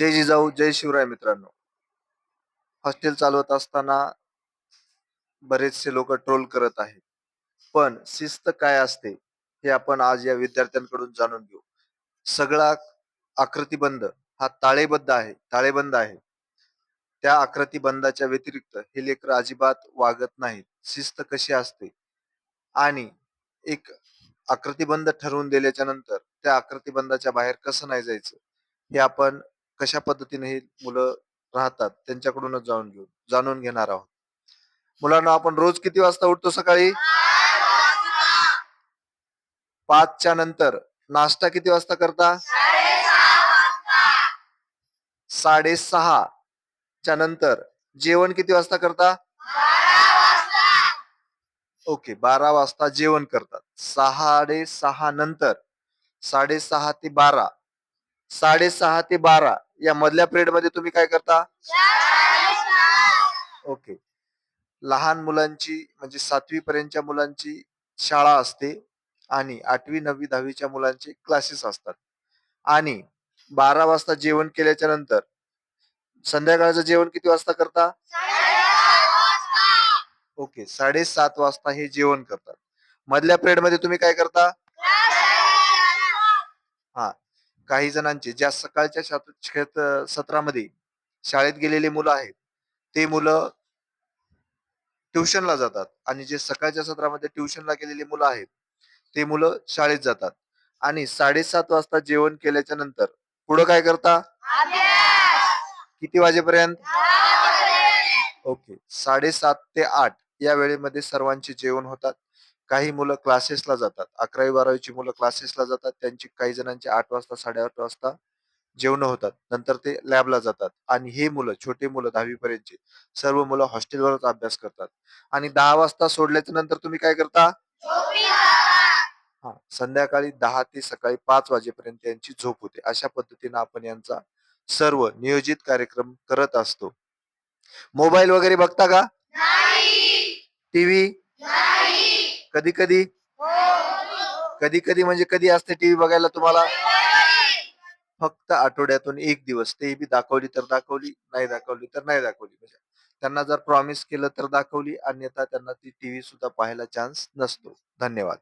जय जिजाऊ जय शिवराय मित्रांनो. हॉस्टेल चालवत असताना बरेचसे लोक ट्रोल करत आहेत. पण शिस्त काय असते हे आपण आज या विद्यार्थ्यांकडून जाणून घेऊ. सगळा आकृतीबंध हा ताळेबद्ध आहे ताळेबंद आहे. त्या आकृतीबंधाच्या व्यतिरिक्त हे लेकर अजिबात वागत नाहीत. शिस्त कशी असते? आणि एक आकृतीबंध ठरवून दिल्याच्या नंतर त्या आकृतीबंधाच्या बाहेर कसं नाही जायचं? हे आपण कशा पद्धतीने ही मुलं राहतात त्यांच्याकडूनच जाणून घेऊ जाणून घेणार आहोत. मुलांना आपण रोज किती वाजता उठतो सकाळी? पाचच्या नंतर. नाश्ता किती वाजता करता? साडेसहा च्या नंतर. जेवण किती वाजता करता? ओके बारा वाजता जेवण करतात. साडेसहा नंतर. साडेसहा ते बारा. साडेसहा ते बारा. या मधल्या पिरियडमध्ये तुम्ही काय करता? ओके. लहान मुलांची म्हणजे सातवी पर्यंतच्या मुलांची शाळा असते आणि आठवी नववी दहावीच्या मुलांचे क्लासेस असतात. आणि बारा वाजता जेवण केल्याच्यानंतर संध्याकाळचं जेवण किती वाजता करता? ओके साडेसात वाजता हे जेवण करतात. मधल्या पिरियडमध्ये तुम्ही काय करता? हा. काही जणांचे ज्या सकाळच्या सत्रामध्ये शाळेत गेलेली मुलं आहेत ते मुलं ट्युशनला जातात आणि जे सकाळच्या सत्रामध्ये ट्युशनला गेलेली मुलं आहेत ते मुलं शाळेत जातात आणि साडेसात वाजता जेवण केल्याच्यानंतर पुढं काय करता? किती वाजेपर्यंत. ओके. साडेसात ते आठ या वेळेमध्ये सर्वांचे जेवण होतात. काही मुलं क्लासेसला जातात. अकरावी बारावीची मुलं क्लासेसला जातात. त्यांची काही जणांची आठ वाजता साडेआठ वाजता जेवण होतात. नंतर ते लॅबला जातात. आणि हे मुलं छोटे मुलं दहावी पर्यंतचे सर्व मुलं हॉस्टेलवरच अभ्यास करतात. आणि दहा वाजता सोडल्याच्या नंतर तुम्ही काय करता? हा संध्याकाळी दहा ते सकाळी पाच वाजेपर्यंत यांची झोप होते. अशा पद्धतीने आपण यांचा सर्व नियोजित कार्यक्रम करत असतो. मोबाईल वगैरे बघता का? टीव्ही? कधी कधी? कधी कधी म्हणजे कधी असते टीव्ही बघायला तुम्हाला? फक्त आठवड्यातून एक दिवस. ते बी दाखवली तर दाखवली नाही दाखवली तर नाही दाखवली. म्हणजे त्यांना जर प्रॉमिस केलं तर दाखवली अन्यथा त्यांना ती टीव्ही सुद्धा पाहायला चान्स नसतो. धन्यवाद.